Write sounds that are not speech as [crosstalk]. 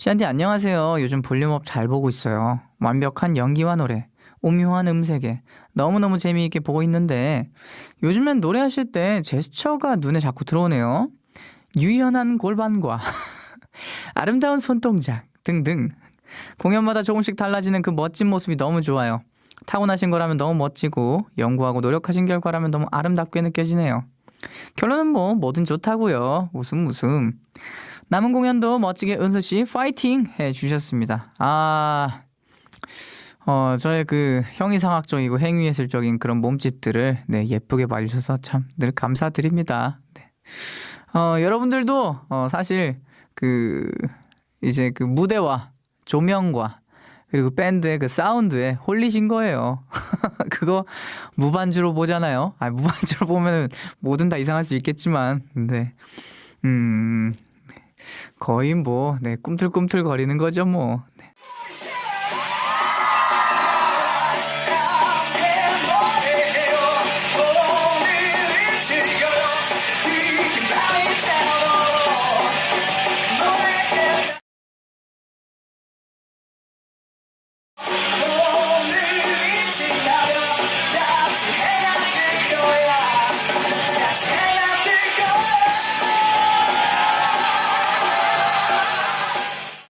샨디 안녕하세요. 요즘 볼륨업 잘 보고 있어요. 완벽한 연기와 노래, 오묘한 음색에 너무너무 재미있게 보고 있는데 요즘엔 노래하실 때 제스처가 눈에 자꾸 들어오네요. 유연한 골반과 [laughs] 아름다운 손동작 등등 공연마다 조금씩 달라지는 그 멋진 모습이 너무 좋아요. 타고나신 거라면 너무 멋지고 연구하고 노력하신 결과라면 너무 아름답게 느껴지네요. 결론은 뭐 뭐든 좋다고요. 웃음 웃음. 남은 공연도 멋지게 은수 씨 파이팅 해 주셨습니다. 아, 어 저의 그 형이상학적이고 행위예술적인 그런 몸집들을 네 예쁘게 봐주셔서 참 늘 감사드립니다. 네. 어 여러분들도 어 사실 그 이제 그 무대와 조명과 그리고 밴드의 그 사운드에 홀리신 거예요. [laughs] 그거 무반주로 보잖아요. 아 무반주로 보면은 뭐든 다 이상할 수 있겠지만, 근데 음 거의 뭐 네, 꿈틀꿈틀 거리는 거죠 뭐.